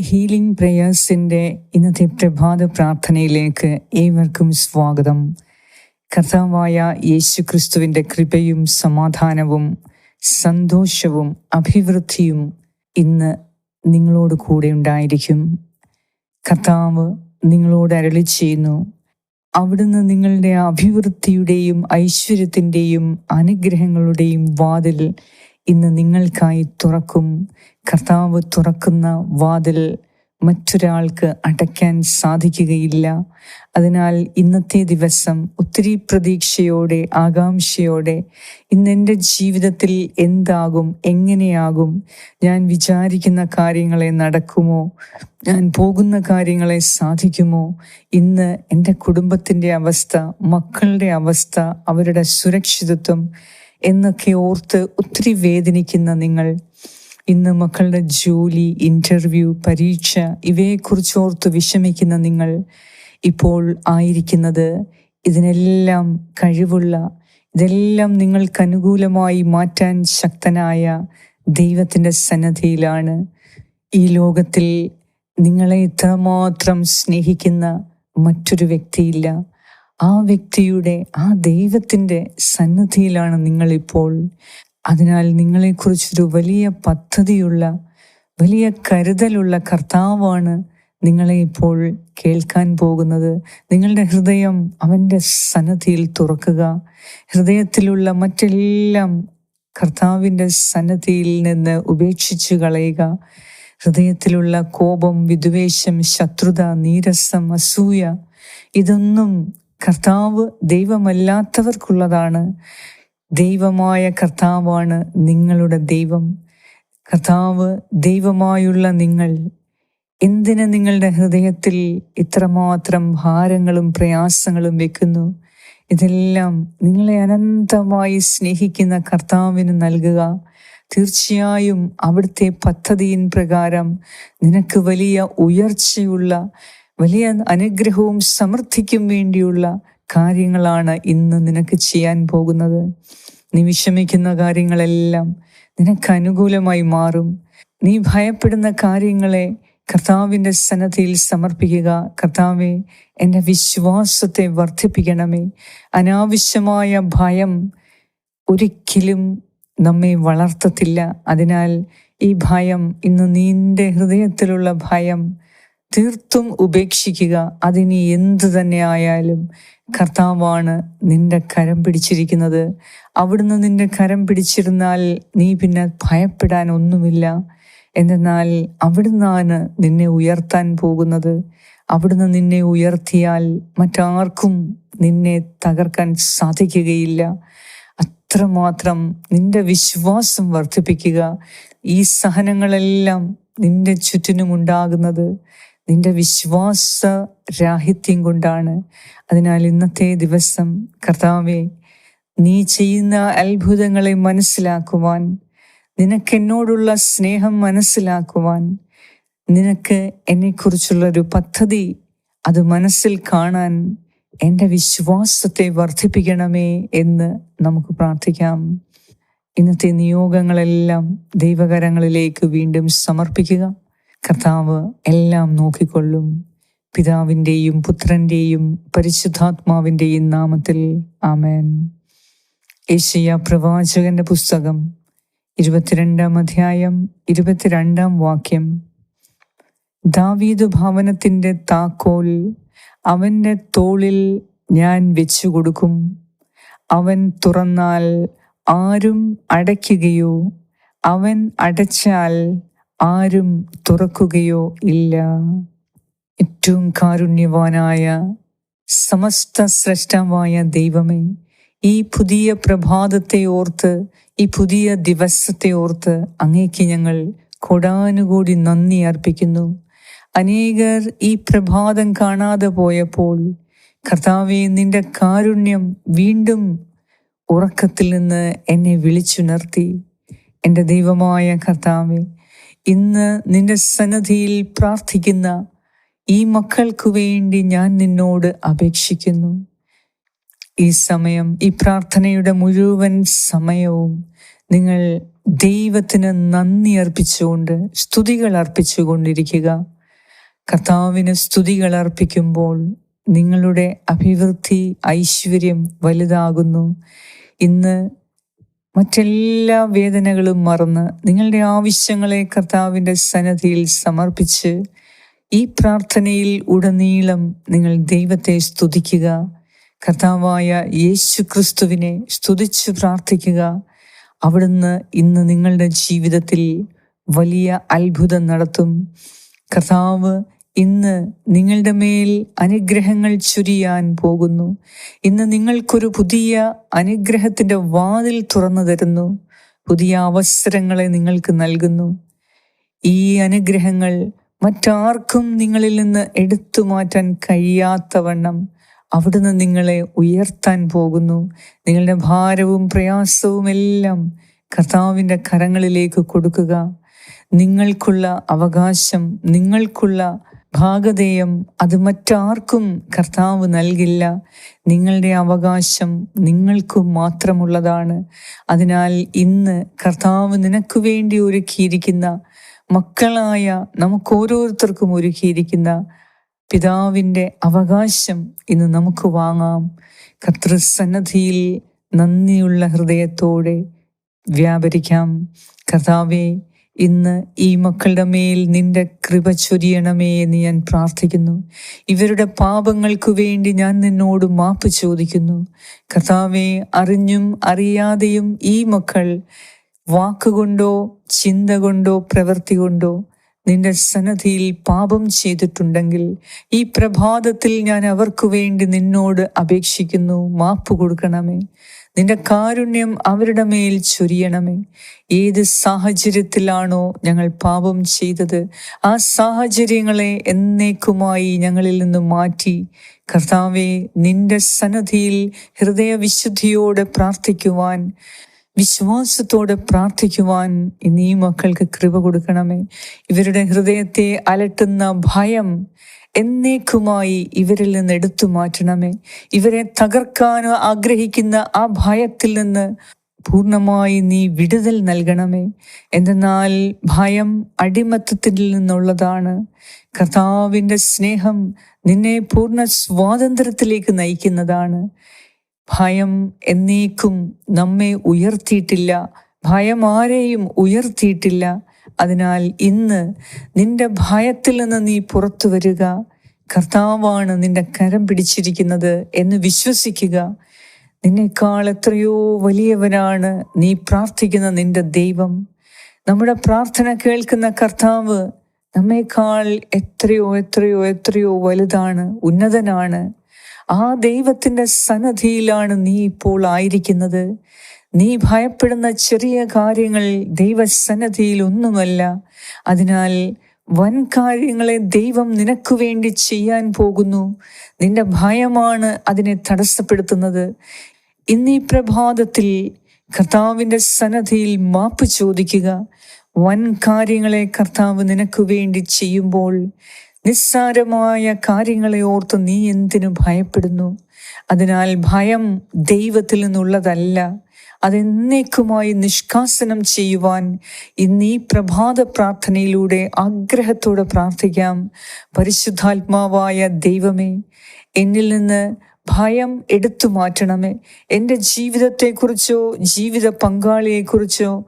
Healing പ്രേയേഴ്സിന്റെ ഇന്നത്തെ പ്രഭാത പ്രാർത്ഥനയിലേക്ക് ഏവർക്കും സ്വാഗതം. കർത്താവായ യേശു ക്രിസ്തുവിന്റെ കൃപയും സമാധാനവും സന്തോഷവും അഭിവൃദ്ധിയും ഇന്ന് നിങ്ങളോട് കൂടെ ഉണ്ടായിരിക്കും. കർത്താവ് നിങ്ങളോട് അരളി ചെയ്യുന്നു അവിടുന്ന് നിങ്ങളുടെ അഭിവൃദ്ധിയുടെയും ഐശ്വര്യത്തിന്റെയും അനുഗ്രഹങ്ങളുടെയും വാതിൽ ഇന്ന് നിങ്ങൾക്കായി തുറക്കും. കർത്താവ് തുറക്കുന്ന വാതിൽ മറ്റൊരാൾക്ക് അടയ്ക്കാൻ സാധിക്കുകയില്ല. അതിനാൽ ഇന്നത്തെ ദിവസം ഒത്തിരി പ്രതീക്ഷയോടെ ആകാംക്ഷയോടെ ഇന്ന് എന്റെ ജീവിതത്തിൽ എന്താകും എങ്ങനെയാകും ഞാൻ വിചാരിക്കുന്ന കാര്യങ്ങളെ നടക്കുമോ ഞാൻ പോകുന്ന കാര്യങ്ങളെ സാധിക്കുമോ ഇന്ന് എന്റെ കുടുംബത്തിന്റെ അവസ്ഥ മക്കളുടെ അവസ്ഥ അവരുടെ സുരക്ഷിതത്വം എന്നൊക്കെ ഓർത്ത് ഒത്തിരി വേദനിക്കുന്ന നിങ്ങൾ ഇന്ന് മക്കളുടെ ജോലി ഇന്റർവ്യൂ പരീക്ഷ ഇവയെക്കുറിച്ച് ഓർത്ത് വിഷമിക്കുന്ന നിങ്ങൾ ഇപ്പോൾ ആയിരിക്കുന്നത് ഇതിനെല്ലാം കഴിവുള്ള ഇതെല്ലാം നിങ്ങൾക്ക് അനുകൂലമായി മാറ്റാൻ ശക്തനായ ദൈവത്തിന്റെ സന്നദ്ധിയിലാണ് ഈ ലോകത്തിൽ നിങ്ങളെ ഇത്രമാത്രം സ്നേഹിക്കുന്ന മറ്റൊരു വ്യക്തിയില്ല. ആ വ്യക്തിയുടെ ആ ദൈവത്തിന്റെ സന്നദ്ധിയിലാണ് നിങ്ങളിപ്പോൾ. അതിനാൽ നിങ്ങളെക്കുറിച്ചൊരു വലിയ പദ്ധതിയുള്ള വലിയ കരുതലുള്ള കർത്താവാണ് നിങ്ങളെ ഇപ്പോൾ കേൾക്കാൻ പോകുന്നത്. നിങ്ങളുടെ ഹൃദയം അവന്റെ സന്നദ്ധിയിൽ തുറക്കുക. ഹൃദയത്തിലുള്ള മറ്റെല്ലാം കർത്താവിന്റെ സന്നദ്ധിയിൽ നിന്ന് ഉപേക്ഷിച്ചു കളയുക. ഹൃദയത്തിലുള്ള കോപം വിദ്വേഷം ശത്രുത നീരസം അസൂയ ഇതൊന്നും കർത്താവ് ദൈവമല്ലാത്തവർക്കുള്ളതാണ്. ദൈവമായ കർത്താവാണ് നിങ്ങളുടെ ദൈവം. കർത്താവ് ദൈവമായുള്ള നിങ്ങൾ. എന്തിന് നിങ്ങളുടെ ഹൃദയത്തിൽ ഇത്രമാത്രം ഭാരങ്ങളും പ്രയാസങ്ങളും വെക്കുന്നു? ഇതെല്ലാം നിങ്ങളെ അനന്തമായി സ്നേഹിക്കുന്ന കർത്താവിന് നൽകുക. തീർച്ചയായും അവിടുത്തെ പദ്ധതിയിൻ പ്രകാരം നിനക്ക് വലിയ ഉയർച്ചയുള്ള വലിയ അനുഗ്രഹവും സമൃദ്ധിക്കും വേണ്ടിയുള്ള കാര്യങ്ങളാണ് ഇന്ന് നിനക്ക് ചെയ്യാൻ പോകുന്നത്. നീ വിഷമിക്കുന്ന കാര്യങ്ങളെല്ലാം നിനക്ക് അനുകൂലമായി മാറും. നീ ഭയപ്പെടുന്ന കാര്യങ്ങളെ കർത്താവിന്റെ സന്നദ്ധിയിൽ സമർപ്പിക്കുക. കർത്താവെ എന്റെ വിശ്വാസത്തെ വർദ്ധിപ്പിക്കണമേ. അനാവശ്യമായ ഭയം ഒരിക്കലും നമ്മെ വളർത്തത്തില്ല. അതിനാൽ ഈ ഭയം ഇന്ന് നിന്റെ ഹൃദയത്തിലുള്ള ഭയം തീർത്തും ഉപേക്ഷിക്കുക. അതിനി എന്തു തന്നെ ആയാലും കർത്താവാണ് നിന്റെ കരം പിടിച്ചിരിക്കുന്നത്. അവിടുന്ന് നിന്റെ കരം പിടിച്ചിരുന്നാൽ നീ പിന്നെ ഭയപ്പെടാൻ ഒന്നുമില്ല. എന്നാൽ അവിടുന്നാണ് നിന്നെ ഉയർത്താൻ പോകുന്നത്. അവിടുന്ന് നിന്നെ ഉയർത്തിയാൽ മറ്റാർക്കും നിന്നെ തകർക്കാൻ സാധിക്കുകയില്ല. അത്രമാത്രം നിന്റെ വിശ്വാസം വർദ്ധിപ്പിക്കുക. ഈ സഹനങ്ങളെല്ലാം നിന്റെ ചുറ്റിനും ഉണ്ടാകുന്നത് നിന്റെ വിശ്വാസ രാഹിത്യം കൊണ്ടാണ് അതിനാൽ ഇന്നത്തെ ദിവസം കർത്താവെ നീ ചെയ്യുന്ന അത്ഭുതങ്ങളെ മനസ്സിലാക്കുവാൻ നിനക്ക് എന്നോടുള്ള സ്നേഹം മനസ്സിലാക്കുവാൻ നിനക്ക് എന്നെക്കുറിച്ചുള്ളൊരു പദ്ധതി അത് മനസ്സിൽ കാണാൻ എന്റെ വിശ്വാസത്തെ വർദ്ധിപ്പിക്കണമേ എന്ന് നമുക്ക് പ്രാർത്ഥിക്കാം. ഇന്നത്തെ നിയോഗങ്ങളെല്ലാം ദൈവകരങ്ങളിലേക്ക് വീണ്ടും സമർപ്പിക്കുക. കർത്താവ് എല്ലാം നോക്കിക്കൊള്ളും. പിതാവിന്റെയും പുത്രന്റെയും പരിശുദ്ധാത്മാവിന്റെയും നാമത്തിൽ ആമേൻ. ഏഷ്യ പ്രവാചകന്റെ പുസ്തകം ഇരുപത്തിരണ്ടാം അധ്യായം ഇരുപത്തിരണ്ടാം വാക്യം. ദാവീദ് ഭവനത്തിന്റെ താക്കോൽ അവന്റെ തോളിൽ ഞാൻ വെച്ചു കൊടുക്കും അവൻ തുറന്നാൽ ആരും അടയ്ക്കുകയോ അവൻ അടച്ചാൽ ആരും തുറക്കുകയോ ഇല്ല. ഏറ്റവും കാരുണ്യവാനായ സമസ്ത സ്രഷ്ടാവായ ദൈവമേ ഈ പുതിയ പ്രഭാതത്തെ ഓർത്ത് ഈ പുതിയ ദിവസത്തെ ഓർത്ത് അങ്ങേക്ക് ഞങ്ങൾ കൊടാനുകൂടി നന്ദി അർപ്പിക്കുന്നു. അനേകർ ഈ പ്രഭാതം കാണാതെ പോയപ്പോൾ കർത്താവെ നിന്റെ കാരുണ്യം വീണ്ടും ഉറക്കത്തിൽ നിന്ന് എന്നെ വിളിച്ചുണർത്തി. എന്റെ ദൈവമായ കർത്താവെ ഇന്ന് നിന്റെ സന്നദ്ധിയിൽ പ്രാർത്ഥിക്കുന്ന ഈ മക്കൾക്കു വേണ്ടി ഞാൻ നിന്നോട് അപേക്ഷിക്കുന്നു. ഈ സമയം ഈ പ്രാർത്ഥനയുടെ മുഴുവൻ സമയവും നിങ്ങൾ ദൈവത്തിന് നന്ദി അർപ്പിച്ചുകൊണ്ട് സ്തുതികൾ അർപ്പിച്ചുകൊണ്ടിരിക്കുക. കർത്താവിന് സ്തുതികൾ അർപ്പിക്കുമ്പോൾ നിങ്ങളുടെ അഭിവൃദ്ധി ഐശ്വര്യം വലുതാകുന്നു. ഇന്ന് മറ്റെല്ലാ വേദനകളും മറന്ന് നിങ്ങളുടെ ആവശ്യങ്ങളെ കർത്താവിന്റെ സന്നദ്ധിയിൽ സമർപ്പിച്ച് ഈ പ്രാർത്ഥനയിൽ ഉടനീളം നിങ്ങൾ ദൈവത്തെ സ്തുതിക്കുക. കർത്താവായ യേശു ക്രിസ്തുവിനെ സ്തുതിച്ചു പ്രാർത്ഥിക്കുക. അവിടുന്ന് ഇന്ന് നിങ്ങളുടെ ജീവിതത്തിൽ വലിയ അത്ഭുതം നടത്തും. കർത്താവ് ഇന്ന് നിങ്ങളുടെ മേൽ അനുഗ്രഹങ്ങൾ ചുരിയാൻ പോകുന്നു. ഇന്ന് നിങ്ങൾക്കൊരു പുതിയ അനുഗ്രഹത്തിന്റെ വാതിൽ തുറന്നു തരുന്നു. പുതിയ അവസരങ്ങളെ നിങ്ങൾക്ക് നൽകുന്നു. ഈ അനുഗ്രഹങ്ങൾ മറ്റാർക്കും നിങ്ങളിൽ നിന്ന് എടുത്തു മാറ്റാൻ കഴിയാത്തവണ്ണം അവിടുന്ന് നിങ്ങളെ ഉയർത്താൻ പോകുന്നു. നിങ്ങളുടെ ഭാരവും പ്രയാസവും എല്ലാം കർത്താവിന്റെ കരങ്ങളിലേക്ക് കൊടുക്കുക. നിങ്ങൾക്കുള്ള അവകാശം നിങ്ങൾക്കുള്ള ഭാഗധേയം അത് മറ്റാർക്കും കർത്താവ് നൽകില്ല. നിങ്ങളുടെ അവകാശം നിങ്ങൾക്കു മാത്രമുള്ളതാണ്. അതിനാൽ ഇന്ന് കർത്താവ് നിനക്ക് വേണ്ടി ഒരുക്കിയിരിക്കുന്ന മക്കളായ നമുക്ക് ഓരോരുത്തർക്കും ഒരുക്കിയിരിക്കുന്ന പിതാവിന്റെ അവകാശം ഇന്ന് നമുക്ക് വാങ്ങാം. കർത്തൃസന്നദ്ധിയിൽ നന്ദിയുള്ള ഹൃദയത്തോടെ വ്യാപരിക്കാം. കർത്താവെ ഇന്ന് ഈ മക്കളുടെ മേൽ നിന്റെ കൃപ ചൊരിയണമേ എന്ന് ഞാൻ പ്രാർത്ഥിക്കുന്നു. ഇവരുടെ പാപങ്ങൾക്ക് വേണ്ടി ഞാൻ നിന്നോട് മാപ്പ് ചോദിക്കുന്നു. കഥാവെ അറിഞ്ഞും അറിയാതെയും ഈ മക്കൾ വാക്കുകൊണ്ടോ ചിന്ത കൊണ്ടോ പ്രവൃത്തി കൊണ്ടോ നിന്റെ സന്നദ്ധിയിൽ പാപം ചെയ്തിട്ടുണ്ടെങ്കിൽ ഈ പ്രഭാതത്തിൽ ഞാൻ അവർക്ക് വേണ്ടി നിന്നോട് അപേക്ഷിക്കുന്നു മാപ്പ് കൊടുക്കണമേ. നിന്റെ കാരുണ്യം അവരുടെ മേൽ ചൊരിയണമേ. ഏത് സാഹചര്യത്തിലാണോ ഞങ്ങൾ പാപം ചെയ്തത് ആ സാഹചര്യങ്ങളെ എന്നേക്കുമായി ഞങ്ങളിൽ നിന്ന് മാറ്റി. കർത്താവെ നിന്റെ സന്നദ്ധിയിൽ ഹൃദയവിശുദ്ധിയോടെ പ്രാർത്ഥിക്കുവാൻ വിശ്വാസത്തോടെ പ്രാർത്ഥിക്കുവാൻ ഈ മക്കൾക്ക് കൃപ കൊടുക്കണമേ. ഇവരുടെ ഹൃദയത്തെ അലട്ടുന്ന ഭയം എന്നേക്കുമായി ഇവരിൽ നിന്ന് എടുത്തു മാറ്റണമേ. ഇവരെ തകർക്കാൻ ആഗ്രഹിക്കുന്ന ആ ഭയത്തിൽ നിന്ന് പൂർണമായി നീ വിടുതൽ നൽകണമേ. എന്തെന്നാൽ ഭയം അടിമത്തത്തിൽ നിന്നുള്ളതാണ്. കർത്താവിന്റെ സ്നേഹം നിന്നെ പൂർണ സ്വാതന്ത്ര്യത്തിലേക്ക് നയിക്കുന്നതാണ്. ഭയം എന്നേക്കും നമ്മെ ഉയർത്തിയിട്ടില്ല. ഭയം ആരെയും ഉയർത്തിയിട്ടില്ല. അതിനാൽ ഇന്ന് നിന്റെ ഭയത്തിൽ നിന്ന് നീ പുറത്തു വരിക. കർത്താവാണ് നിന്റെ കരം പിടിച്ചിരിക്കുന്നത് എന്ന് വിശ്വസിക്കുക. നിന്നേക്കാൾ എത്രയോ വലിയവനാണ് നീ പ്രാർത്ഥിക്കുന്ന നിന്റെ ദൈവം. നമ്മുടെ പ്രാർത്ഥന കേൾക്കുന്ന കർത്താവ് നമ്മേക്കാൾ എത്രയോ എത്രയോ എത്രയോ വലുതാണ് ഉന്നതനാണ്. ആ ദൈവത്തിന്റെ സന്നദ്ധിയിലാണ് നീ ഇപ്പോൾ ആയിരിക്കുന്നത്. നീ ഭയപ്പെടുന്ന ചെറിയ കാര്യങ്ങൾ ദൈവസന്നദ്ധിയിൽ ഒന്നുമല്ല. അതിനാൽ വൻ കാര്യങ്ങളെ ദൈവം നിനക്ക് വേണ്ടി ചെയ്യാൻ പോകുന്നു. നിന്റെ ഭയമാണ് അതിനെ തടസ്സപ്പെടുത്തുന്നത്. ഇന്നീ പ്രഭാതത്തിൽ കർത്താവിന്റെ സന്നദ്ധിയിൽ മാപ്പ് ചോദിക്കുക. വൻ കാര്യങ്ങളെ കർത്താവ് നിനക്ക് വേണ്ടി ചെയ്യുമ്പോൾ നിസ്സാരമായ കാര്യങ്ങളെ ഓർത്ത് നീ എന്തിനു ഭയപ്പെടുന്നു? അതിനാൽ ഭയം ദൈവത്തിൽ നിന്നുള്ളതല്ല. അതെന്നേക്കുമായി നിഷ്കാസനം ചെയ്യുവാൻ ഇന്ന് ഈ പ്രഭാത പ്രാർത്ഥനയിലൂടെ ആഗ്രഹത്തോടെ പ്രാർത്ഥിക്കാം. പരിശുദ്ധാത്മാവായ ദൈവമേ എന്നിൽ നിന്ന് ഭയം എടുത്തു മാറ്റണമേ. എന്റെ ജീവിതത്തെക്കുറിച്ചോ ജീവിത പങ്കാളിയെക്കുറിച്ചോ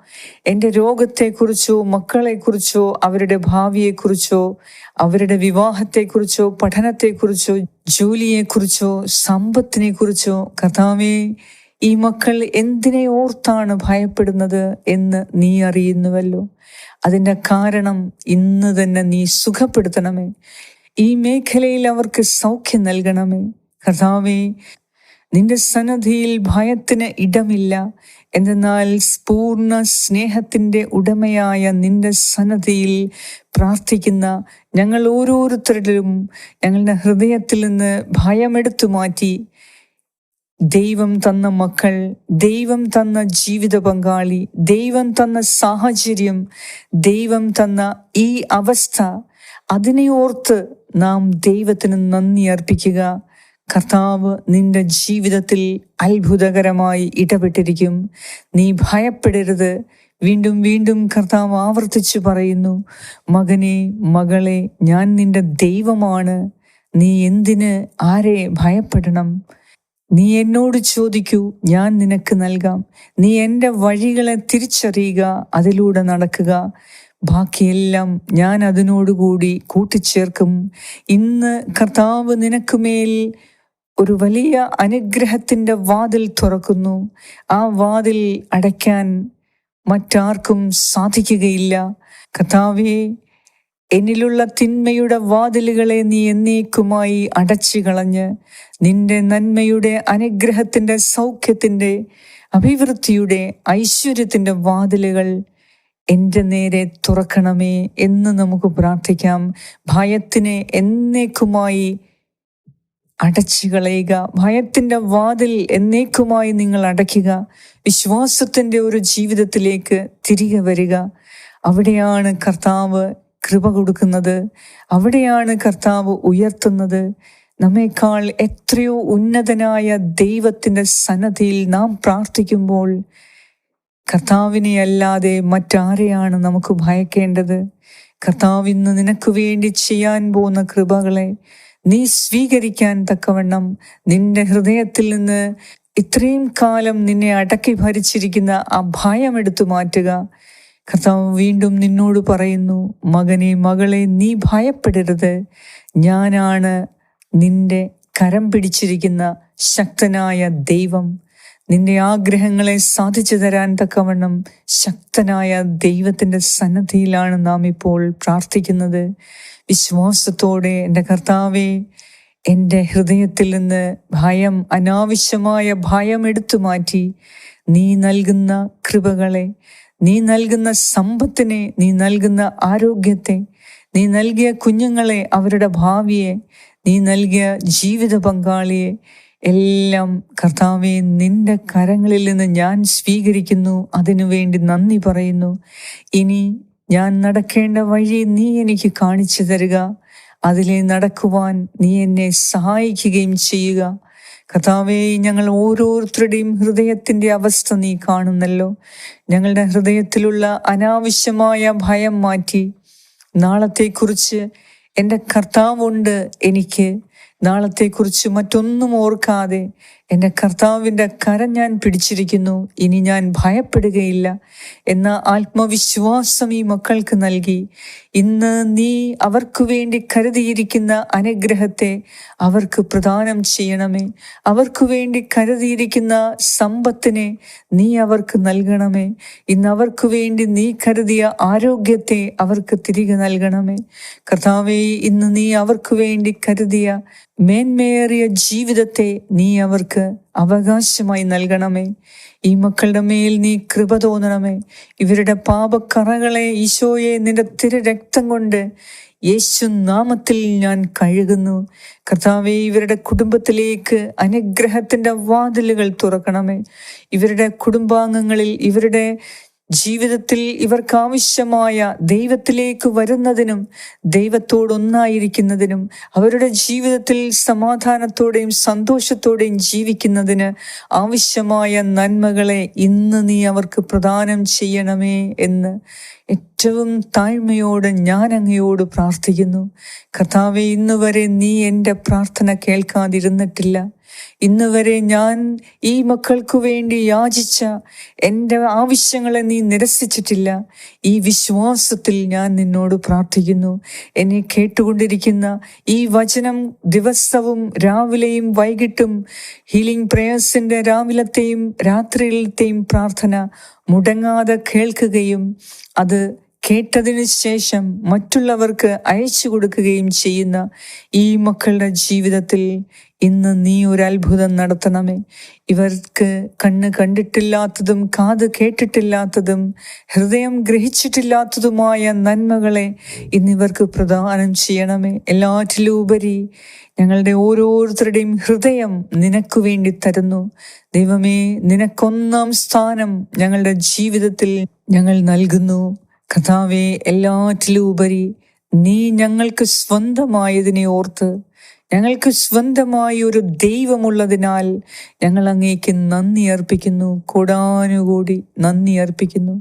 എന്റെ രോഗത്തെക്കുറിച്ചോ മക്കളെക്കുറിച്ചോ അവരുടെ ഭാവിയെക്കുറിച്ചോ അവരുടെ വിവാഹത്തെക്കുറിച്ചോ പഠനത്തെക്കുറിച്ചോ ജോലിയെക്കുറിച്ചോ സമ്പത്തിനെക്കുറിച്ചോ കഥാവേ ഈ മക്കൾ എന്തിനെ ഓർത്താണ് ഭയപ്പെടുന്നത് എന്ന് നീ അറിയുന്നുവല്ലോ. അതിന്റെ കാരണം ഇന്ന് തന്നെ നീ സുഖപ്പെടുത്തണമേ. ഈ മേഖലയിൽ അവർക്ക് സൗഖ്യം നൽകണമേ. കർത്താവേ നിന്റെ സന്നദ്ധിയിൽ ഭയത്തിന് ഇടമില്ല. എന്തെന്നാൽ പൂർണ സ്നേഹത്തിന്റെ ഉടമയായ നിന്റെ സന്നദ്ധിയിൽ പ്രാർത്ഥിക്കുന്ന ഞങ്ങൾ ഓരോരുത്തരിലും ഞങ്ങളുടെ ഹൃദയത്തിൽ നിന്ന് ഭയമെടുത്തു മാറ്റി ദൈവം തന്ന മക്കൾ ദൈവം തന്ന ജീവിത പങ്കാളി ദൈവം തന്ന സാഹചര്യം ദൈവം തന്ന ഈ അവസ്ഥ അതിനെ ഓർത്ത് നാം ദൈവത്തിന് നന്ദി അർപ്പിക്കുക. കർത്താവ് നിന്റെ ജീവിതത്തിൽ അത്ഭുതകരമായി ഇടപെട്ടിരിക്കും. നീ ഭയപ്പെടരുത്. വീണ്ടും വീണ്ടും കർത്താവ് ആവർത്തിച്ചു പറയുന്നു മകനെ മകളെ ഞാൻ നിന്റെ ദൈവമാണ്. നീ എന്തിന് ആരെ ഭയപ്പെടണം? നീ എന്നോട് ചോദിക്കൂ ഞാൻ നിനക്ക് നൽകാം. നീ എന്റെ വഴികളെ തിരിച്ചറിയുക അതിലൂടെ നടക്കുക. ബാക്കിയെല്ലാം ഞാൻ അതിനോടുകൂടി കൂട്ടിച്ചേർക്കും. ഇന്ന് കർത്താവ് നിനക്കുമേൽ ഒരു വലിയ അനുഗ്രഹത്തിന്റെ വാതിൽ തുറക്കുന്നു. ആ വാതിൽ അടയ്ക്കാൻ മറ്റാർക്കും സാധിക്കുകയില്ല. കർത്താവെ എന്നിലുള്ള തിന്മയുടെ വാതിലുകളെ നീ എന്നേക്കുമായി അടച്ചു കളഞ്ഞ് നിന്റെ നന്മയുടെ അനുഗ്രഹത്തിന്റെ സൗഖ്യത്തിന്റെ അഭിവൃദ്ധിയുടെ ഐശ്വര്യത്തിന്റെ വാതിലുകൾ എന്റെ നേരെ തുറക്കണമേ എന്ന് നമുക്ക് പ്രാർത്ഥിക്കാം. ഭയത്തിനെ എന്നേക്കുമായി അടച്ചു കളയുക. ഭയത്തിന്റെ വാതിൽ എന്നേക്കുമായി നിങ്ങൾ അടയ്ക്കുക. വിശ്വാസത്തിന്റെ ഒരു ജീവിതത്തിലേക്ക് തിരികെ വരിക. അവിടെയാണ് കർത്താവ് കൃപ കൊടുക്കുന്നത്. അവിടെയാണ് കർത്താവ് ഉയർത്തുന്നത്. നമ്മേക്കാൾ എത്രയോ ഉന്നതനായ ദൈവത്തിന്റെ സന്നദ്ധിയിൽ നാം പ്രാർത്ഥിക്കുമ്പോൾ കർത്താവിനെ അല്ലാതെ മറ്റാരെയാണ് നമുക്ക് ഭയക്കേണ്ടത്? കർത്താവ് നിനക്ക് വേണ്ടി ചെയ്യാൻ പോകുന്ന കൃപകളെ നീ സ്വീകരിക്കാൻ തക്കവണ്ണം നിന്റെ ഹൃദയത്തിൽ നിന്ന് ഇത്രയും കാലം നിന്നെ അടക്കി ഭരിച്ചിരിക്കുന്ന ആ ഭയം എടുത്തു മാറ്റുക. കർത്താവ് വീണ്ടും നിന്നോട് പറയുന്നു മകനെ മകളെ നീ ഭയപ്പെടരുത്. ഞാനാണ് നിന്റെ കരം പിടിച്ചിരിക്കുന്ന ശക്തനായ ദൈവം. നിന്റെ ആഗ്രഹങ്ങളെ സാധിച്ചു തരാൻ തക്കവണ്ണം ശക്തനായ ദൈവത്തിന്റെ സന്നദ്ധിയിലാണ് നാം ഇപ്പോൾ പ്രാർത്ഥിക്കുന്നത്. വിശ്വാസത്തോടെ എന്റെ കർത്താവെ എന്റെ ഹൃദയത്തിൽ നിന്ന് ഭയം അനാവശ്യമായ ഭയം എടുത്തു മാറ്റി നീ നൽകുന്ന കൃപകളെ നീ നൽകുന്ന സമ്പത്തിനെ നീ നൽകുന്ന ആരോഗ്യത്തെ നീ നൽകിയ കുഞ്ഞുങ്ങളെ അവരുടെ ഭാവിയെ നീ നൽകിയ ജീവിത പങ്കാളിയെ എല്ലാം കർത്താവെ നിന്റെ കരങ്ങളിൽ നിന്ന് ഞാൻ സ്വീകരിക്കുന്നു. അതിനുവേണ്ടി നന്ദി പറയുന്നു. ഇനി ഞാൻ നടക്കേണ്ട വഴി നീ എനിക്ക് കാണിച്ചു തരിക. അതിലെ നടക്കുവാൻ നീ എന്നെ സഹായിക്കുകയും ചെയ്യുക. കഥാവേ ഞങ്ങൾ ഓരോരുത്തരുടെയും ഹൃദയത്തിന്റെ അവസ്ഥ നീ കാണുന്നല്ലോ. ഞങ്ങളുടെ ഹൃദയത്തിലുള്ള അനാവശ്യമായ ഭയം മാറ്റി. നാളത്തെക്കുറിച്ച് എന്റെ കർത്താവുണ്ട് എനിക്ക്. നാളത്തെക്കുറിച്ച് മറ്റൊന്നും ഓർക്കാതെ എന്റെ കർത്താവിന്റെ കരം ഞാൻ പിടിച്ചിരിക്കുന്നു. ഇനി ഞാൻ ഭയപ്പെടുകയില്ല. എന്ന ആത്മവിശ്വാസം ഈ മക്കൾക്ക് നൽകി. ഇന്ന് നീ അവർക്ക് വേണ്ടി കരുതിയിരിക്കുന്ന അനുഗ്രഹത്തെ അവർക്ക് പ്രദാനം ചെയ്യണമേ. അവർക്ക് വേണ്ടി കരുതിയിരിക്കുന്ന സമ്പത്തിനെ നീ അവർക്ക് നൽകണമേ. ഇന്ന് അവർക്ക് വേണ്ടി നീ കരുതിയ ആരോഗ്യത്തെ അവർക്ക് തിരികെ നൽകണമേ. കർത്താവേ ഇന്ന് നീ അവർക്ക് വേണ്ടി കരുതിയ മേന്മയേറിയ ജീവിതത്തെ നീ അവർക്ക് അവകാശമായി നൽകണമേ. ഈ മക്കളുടെ മേൽ നീ കൃപ തോന്നണമേ. ഇവരുടെ പാപക്കറകളെ ഈശോയെ നിന്റെ തിരു രക്തം കൊണ്ട് യേശു നാമത്തിൽ ഞാൻ കഴുകുന്നു. കർത്താവെ ഇവരുടെ കുടുംബത്തിലേക്ക് അനുഗ്രഹത്തിന്റെ വാതിലുകൾ തുറക്കണമേ. ഇവരുടെ കുടുംബാംഗങ്ങളിൽ ഇവരുടെ ജീവിതത്തിൽ ഇവർക്കാവശ്യമായ ദൈവത്തിലേക്ക് വരുന്നതിനും ദൈവത്തോടൊന്നായിരിക്കുന്നതിനും അവരുടെ ജീവിതത്തിൽ സമാധാനത്തോടെയും സന്തോഷത്തോടെയും ജീവിക്കുന്നതിന് ആവശ്യമായ നന്മകളെ ഇന്ന് നീ അവർക്ക് പ്രദാനം ചെയ്യണമേ എന്ന് ഏറ്റവും താഴ്മയോട് ഞാൻ അങ്ങയോട് പ്രാർത്ഥിക്കുന്നു. കർത്താവെ ഇന്നുവരെ നീ എന്റെ പ്രാർത്ഥന കേൾക്കാതിരുന്നിട്ടില്ല. ഇന്ന് വരെ ഞാൻ ഈ മക്കൾക്കു വേണ്ടി യാചിച്ച എന്റെ ആവശ്യങ്ങളെ നീ നിരസിച്ചിട്ടില്ല. ഈ വിശ്വാസത്തിൽ ഞാൻ നിന്നോട് പ്രാർത്ഥിക്കുന്നു. എന്നെ കേട്ടുകൊണ്ടിരിക്കുന്ന ഈ വചനം ദിവസവും രാവിലെയും വൈകിട്ടും ഹീലിംഗ് പ്രേയേഴ്സിന്റെ രാവിലത്തെയും രാത്രിയിലത്തെയും പ്രാർത്ഥന മുടങ്ങാതെ കേൾക്കുകയും അത് കേട്ടതിന് ശേഷം മറ്റുള്ളവർക്ക് അയച്ചു കൊടുക്കുകയും ചെയ്യുന്ന ഈ മക്കളുടെ ജീവിതത്തിൽ ഇന്ന് നീ ഒരു അത്ഭുതം നടത്തണമേ. ഇവർക്ക് കണ്ണ് കണ്ടിട്ടില്ലാത്തതും കാത് കേട്ടിട്ടില്ലാത്തതും ഹൃദയം ഗ്രഹിച്ചിട്ടില്ലാത്തതുമായ നന്മകളെ ഇന്നിവർക്ക് പ്രദാനം ചെയ്യണമേ. എല്ലാറ്റിലും ഉപരി ഞങ്ങളുടെ ഓരോരുത്തരുടെയും ഹൃദയം നിനക്ക് വേണ്ടി തരുന്നു. ദൈവമേ നിനക്കൊന്നാം സ്ഥാനം ഞങ്ങളുടെ ജീവിതത്തിൽ ഞങ്ങൾ നൽകുന്നു. കഥാവെ എല്ലാറ്റിലും ഉപരി നീ ഞങ്ങൾക്ക് സ്വന്തമായതിനെ ഓർത്ത് ഞങ്ങൾക്ക് സ്വന്തമായി ഒരു ദൈവമുള്ളതിനാൽ ഞങ്ങൾ അങ്ങേക്ക് നന്ദി അർപ്പിക്കുന്നു കൂടാനുകൂടി നന്ദി അർപ്പിക്കുന്നു.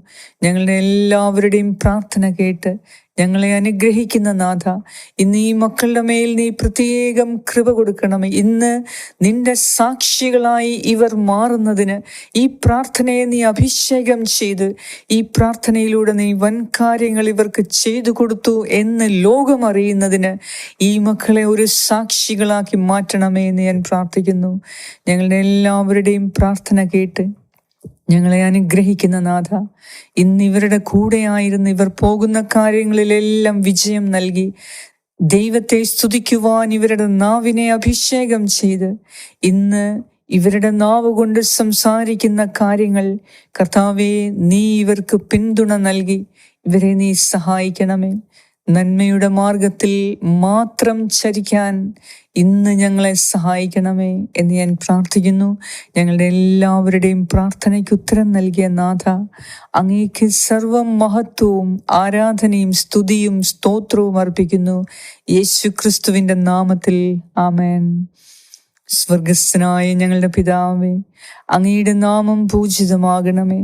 ഞങ്ങളുടെ എല്ലാവരുടെയും പ്രാർത്ഥന കേട്ട് ഞങ്ങളെ അനുഗ്രഹിക്കുന്ന നാഥ ഇന്ന് ഈ മക്കളുടെ മേൽ നീ പ്രത്യേകം കൃപ കൊടുക്കണമേ. ഇന്ന് നിന്റെ സാക്ഷികളായി ഇവർ മാറുന്നതിന് ഈ പ്രാർത്ഥനയെ നീ അഭിഷേകം ചെയ്ത് ഈ പ്രാർത്ഥനയിലൂടെ നീ വൻ കാര്യങ്ങൾ ഇവർക്ക് ചെയ്തു കൊടുത്തു എന്ന് ലോകം അറിയുന്നതിന് ഈ മക്കളെ ഒരു സാക്ഷികളാക്കി മാറ്റണമേ എന്ന് ഞാൻ പ്രാർത്ഥിക്കുന്നു. ഞങ്ങളുടെ എല്ലാവരുടെയും പ്രാർത്ഥന കേട്ട് ഞങ്ങളെ അനുഗ്രഹിക്കുന്ന നാഥ. ഇന്ന് ഇവരുടെ കൂടെയായിരുന്നു ഇവർ പോകുന്ന കാര്യങ്ങളിലെല്ലാം വിജയം നൽകി. ദൈവത്തെ സ്തുതിക്കുവാൻ ഇവരുടെ നാവിനെ അഭിഷേകം ചെയ്ത്. ഇന്ന് ഇവരുടെ നാവ് കൊണ്ട് സംസാരിക്കുന്ന കാര്യങ്ങൾ കർത്താവെ നീ ഇവർക്ക് പിന്തുണ നൽകി. ഇവരെ നീ സഹായിക്കണമേ. നന്മയുടെ മാർഗത്തിൽ മാത്രം ചരിക്കാൻ ഇന്ന് ഞങ്ങളെ സഹായിക്കണമേ എന്ന് ഞാൻ പ്രാർത്ഥിക്കുന്നു. ഞങ്ങളുടെ എല്ലാവരുടെയും പ്രാർത്ഥനയ്ക്ക് ഉത്തരം നൽകിയ നാഥ അങ്ങേക്ക് സർവം മഹത്വവും ആരാധനയും സ്തുതിയും സ്തോത്രവും അർപ്പിക്കുന്നു. യേശു ക്രിസ്തുവിന്റെ നാമത്തിൽ ആമേൻ. സ്വർഗസ്നായ ഞങ്ങളുടെ പിതാവേ അങ്ങയുടെ നാമം പൂജിതമാകണമേ.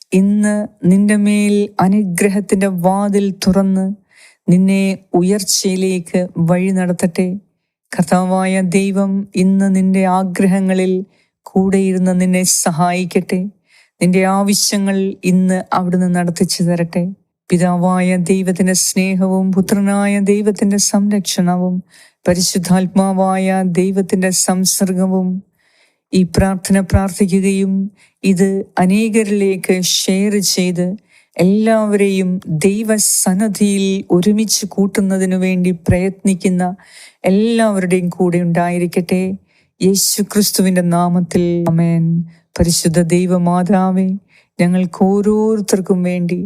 ഇന്ന് നിന്റെ മേൽ അനുഗ്രഹത്തിന്റെ വാതിൽ തുറന്ന് നിന്നെ ഉയർച്ചയിലേക്ക് വഴി നടത്തട്ടെ. കർത്താവായ ദൈവം ഇന്ന് നിന്റെ ആഗ്രഹങ്ങളിൽ കൂടെയിരുന്ന് നിന്നെ സഹായിക്കട്ടെ. നിന്റെ ആവശ്യങ്ങൾ ഇന്ന് അവിടുന്ന് നടത്തിച്ചു തരട്ടെ. പിതാവായ ദൈവത്തിന്റെ സ്നേഹവും പുത്രനായ ദൈവത്തിന്റെ സംരക്ഷണവും പരിശുദ്ധാത്മാവായ ദൈവത്തിന്റെ സംസർഗവും ഈ പ്രാർത്ഥന പ്രാർത്ഥിക്കുകയും ഇത് അനേകരിലേക്ക് ഷെയർ ചെയ്ത് എല്ലാവരെയും ദൈവസന്നദ്ധിയിൽ ഒരുമിച്ച് കൂട്ടുന്നതിനു വേണ്ടി പ്രയത്നിക്കുന്ന എല്ലാവരുടെയും കൂടെ ഉണ്ടായിരിക്കട്ടെ. യേശു ക്രിസ്തുവിന്റെ നാമത്തിൽ അമേൻ പരിശുദ്ധ ദൈവമാതാവേ ഞങ്ങൾക്ക് ഓരോരുത്തർക്കും വേണ്ടി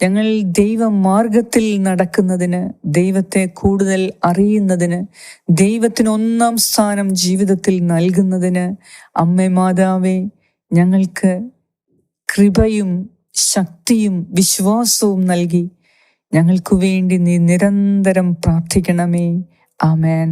ഞങ്ങൾ ദൈവമാർഗത്തിൽ നടക്കുന്നതിന് ദൈവത്തെ കൂടുതൽ അറിയുന്നതിന് ദൈവത്തിന് ഒന്നാം സ്ഥാനം ജീവിതത്തിൽ നൽകുന്നതിന് അമ്മ മാതാവെ ഞങ്ങൾക്ക് കൃപയും ശക്തിയും വിശ്വാസവും നൽകി ഞങ്ങൾക്കു വേണ്ടി നീ നിരന്തരം പ്രാർത്ഥിക്കണമേ. ആമേൻ.